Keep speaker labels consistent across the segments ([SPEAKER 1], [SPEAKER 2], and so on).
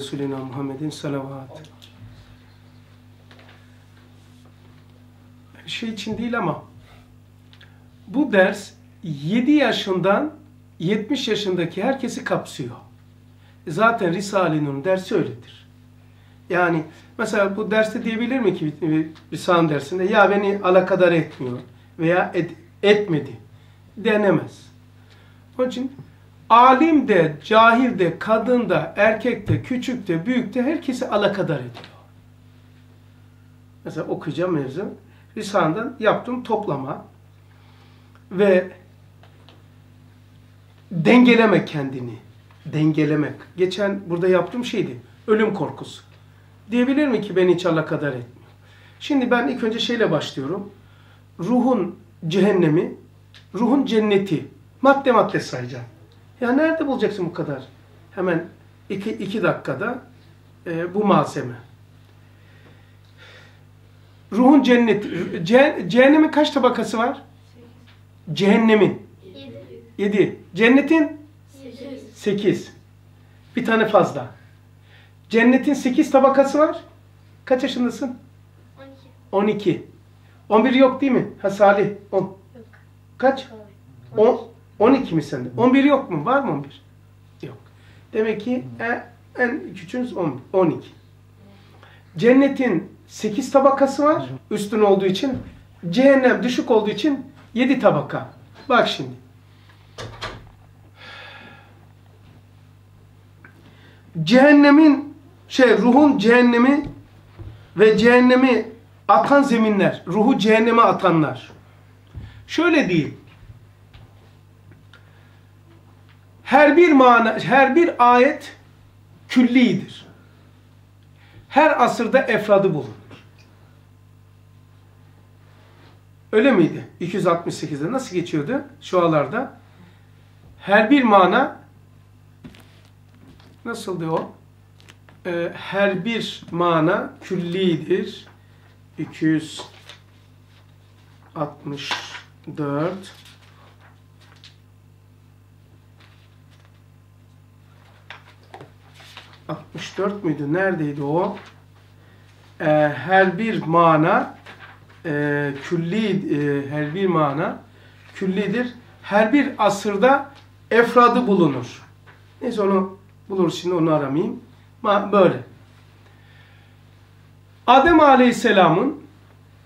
[SPEAKER 1] Resulina Muhammedin salavat. Şey için değil ama bu ders 7 yaşından 70 yaşındaki herkesi kapsıyor. Zaten Risale-i Nur'un dersi öyledir. Yani mesela bu derste diyebilir mi ki Risale dersinde ya beni alakadar etmiyor veya et, etmedi denemez. Onun için alim de, cahil de, kadın da, erkek de, küçük de, büyük de herkesi alakadar ediyor. Mesela okuyacağım mevzu. Risale'den yaptığım toplama ve dengelemek kendini. Dengelemek. Geçen burada yaptığım şeydi. Ölüm korkusu. Diyebilir mi ki beni hiç alakadar etmiyor? Şimdi ben ilk önce şeyle başlıyorum. Ruhun cehennemi, ruhun cenneti. Madde madde sayacağım. Ya nerede bulacaksın bu kadar? Hemen iki, iki dakikada e, bu malzeme. Ruhun cenneti. Ce, cehennemin kaç tabakası var? Cehennemin.
[SPEAKER 2] Yedi.
[SPEAKER 1] Yedi. Cennetin
[SPEAKER 2] Sekiz.
[SPEAKER 1] sekiz. Bir tane fazla. Cennetin sekiz tabakası var. Kaç yaşındasın?
[SPEAKER 2] On iki.
[SPEAKER 1] 12. 11 yok değil mi? Ha Salih. 10.
[SPEAKER 2] Yok.
[SPEAKER 1] Kaç?
[SPEAKER 2] On.
[SPEAKER 1] 10. 12 mi sende? 11 yok mu? Var mı 11? Yok. Demek ki en, en küçüğünüz 11, 12. Cennetin 8 tabakası var. Üstün olduğu için. Cehennem düşük olduğu için 7 tabaka. Bak şimdi. Cehennemin şey ruhun cehennemi ve cehennemi atan zeminler, ruhu cehenneme atanlar. Şöyle değil. Her bir mana, her bir ayet küllidir. Her asırda efradı bulunur. Öyle miydi? 268'de nasıl geçiyordu? Şualarda. Her bir mana nasıldı o? Ee, her bir mana küllidir. 264 64 müydü? Neredeydi o? Ee, her bir mana e, külli e, her bir mana küllidir. Her bir asırda efradı bulunur. Neyse onu buluruz şimdi onu aramayayım. Ma böyle. Adem Aleyhisselam'ın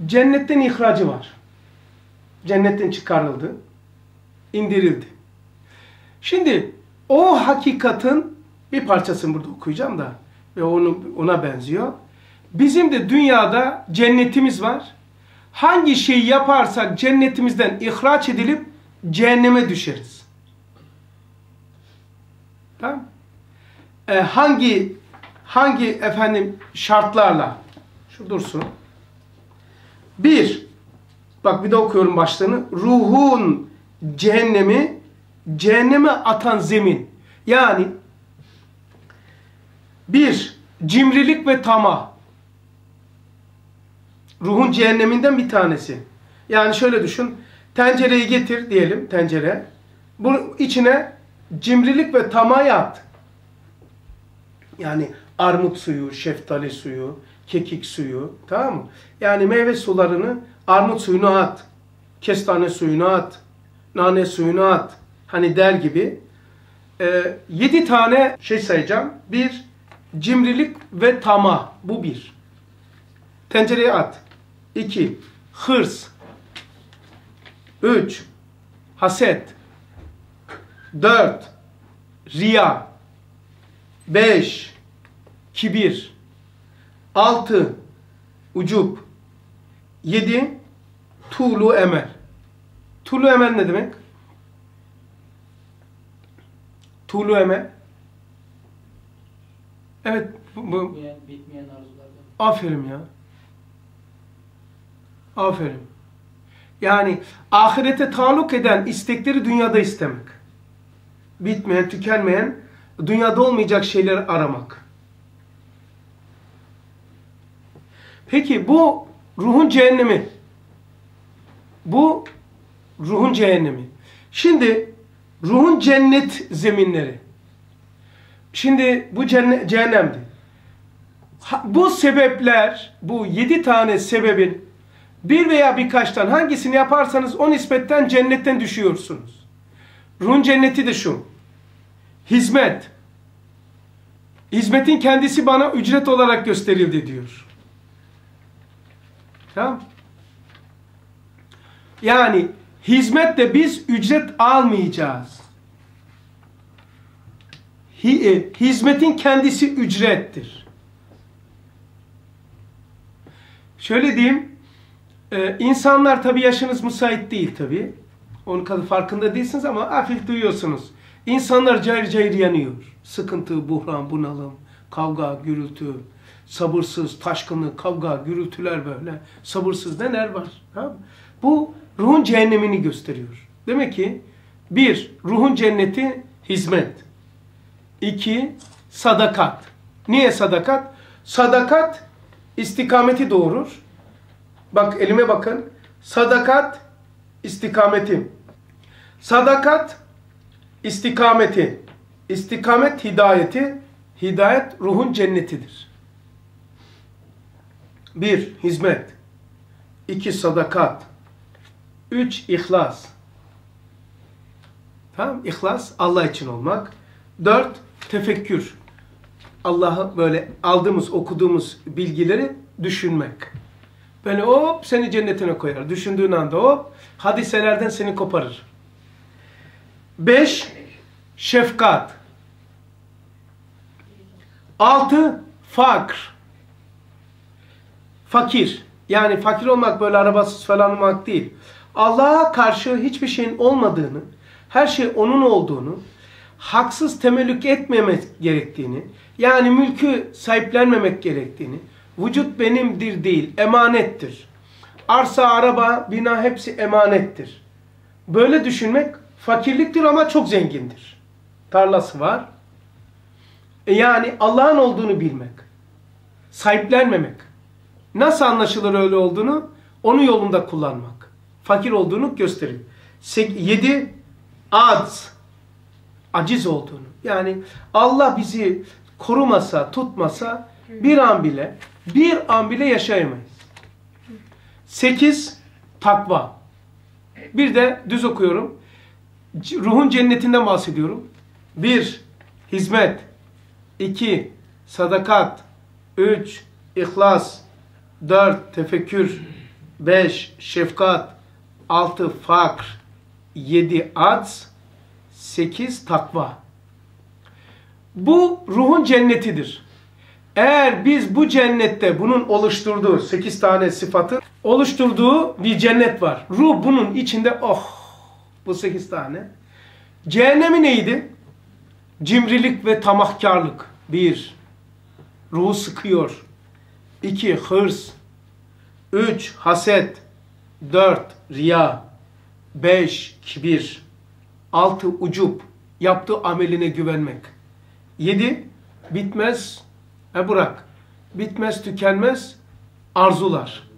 [SPEAKER 1] cennetten ihracı var. Cennetten çıkarıldı. indirildi. Şimdi o hakikatin bir parçasını burada okuyacağım da ve onu ona benziyor. Bizim de dünyada cennetimiz var. Hangi şeyi yaparsak cennetimizden ihraç edilip cehenneme düşeriz. Tamam? Ee, hangi hangi efendim şartlarla şu dursun. Bir, bak bir de okuyorum başlığını. Ruhun cehennemi, cehenneme atan zemin. Yani bir, cimrilik ve tamah. Ruhun cehenneminden bir tanesi. Yani şöyle düşün. Tencereyi getir diyelim tencere. Bu içine cimrilik ve tamah at. Yani armut suyu, şeftali suyu, kekik suyu, tamam mı? Yani meyve sularını armut suyunu at, kestane suyunu at, nane suyunu at. Hani der gibi. Ee, yedi tane şey sayacağım. Bir, cimrilik ve tamah. Bu bir. Tencereye at. İki, hırs. Üç, haset. Dört, riya. Beş, kibir. Altı, ucup. Yedi, tuğlu emel. Tuğlu emel ne demek? Tuğlu emel. Evet, bu, bu,
[SPEAKER 3] Bitmeyen, bitmeyen arzulardan.
[SPEAKER 1] Aferin ya. Aferin. Yani ahirete taluk eden istekleri dünyada istemek. Bitmeyen, tükenmeyen, dünyada olmayacak şeyler aramak. Peki bu ruhun cehennemi. Bu ruhun cehennemi. Şimdi ruhun cennet zeminleri. Şimdi bu cehennemdi. Bu sebepler, bu yedi tane sebebin bir veya birkaçtan hangisini yaparsanız o nispetten cennetten düşüyorsunuz. Ruhun cenneti de şu. Hizmet. Hizmetin kendisi bana ücret olarak gösterildi diyor. Tamam. Yani hizmetle biz ücret almayacağız. E, hizmetin kendisi ücrettir. Şöyle diyeyim, e, insanlar tabii yaşınız müsait değil tabii. Onun kadar farkında değilsiniz ama hafif duyuyorsunuz. İnsanlar cayır cayır yanıyor. Sıkıntı, buhran, bunalım, kavga, gürültü, sabırsız, taşkınlık, kavga, gürültüler böyle. Sabırsız neler var? Tamam? Bu ruhun cehennemini gösteriyor. Demek ki bir, ruhun cenneti hizmet. İki, sadakat. Niye sadakat? Sadakat istikameti doğurur. Bak elime bakın. Sadakat istikameti. Sadakat istikameti. İstikamet hidayeti. Hidayet ruhun cennetidir. Bir, hizmet. İki, sadakat. Üç, ihlas. Tamam, ihlas Allah için olmak. Dört, tefekkür. Allah'ı böyle aldığımız, okuduğumuz bilgileri düşünmek. Böyle hop seni cennetine koyar. Düşündüğün anda hop hadiselerden seni koparır. Beş, şefkat. Altı, fakr. Fakir. Yani fakir olmak böyle arabasız falan olmak değil. Allah'a karşı hiçbir şeyin olmadığını, her şey onun olduğunu, haksız temellük etmemek gerektiğini, yani mülkü sahiplenmemek gerektiğini, vücut benimdir değil, emanettir. Arsa, araba, bina hepsi emanettir. Böyle düşünmek fakirliktir ama çok zengindir. Tarlası var. E yani Allah'ın olduğunu bilmek. Sahiplenmemek. Nasıl anlaşılır öyle olduğunu? Onu yolunda kullanmak. Fakir olduğunu gösteriyor. 7. Adz. Aciz olduğunu. Yani Allah bizi korumasa, tutmasa bir an bile, bir an bile yaşayamayız. 8. Takva. Bir de düz okuyorum. Ruhun cennetinden bahsediyorum. 1. Hizmet. 2. Sadakat. 3. İhlas. 4. Tefekkür. 5. Şefkat. 6. Fakr. 7. Adz. 8. Takva. Bu ruhun cennetidir. Eğer biz bu cennette bunun oluşturduğu 8 tane sıfatın oluşturduğu bir cennet var. Ruh bunun içinde oh bu 8 tane. Cehennemi neydi? Cimrilik ve tamahkarlık. Bir, ruhu sıkıyor. İki, hırs. Üç, haset. Dört, riya. Beş, kibir. Altı, ucup. Yaptığı ameline güvenmek. Yedi, bitmez, e bırak, bitmez tükenmez arzular.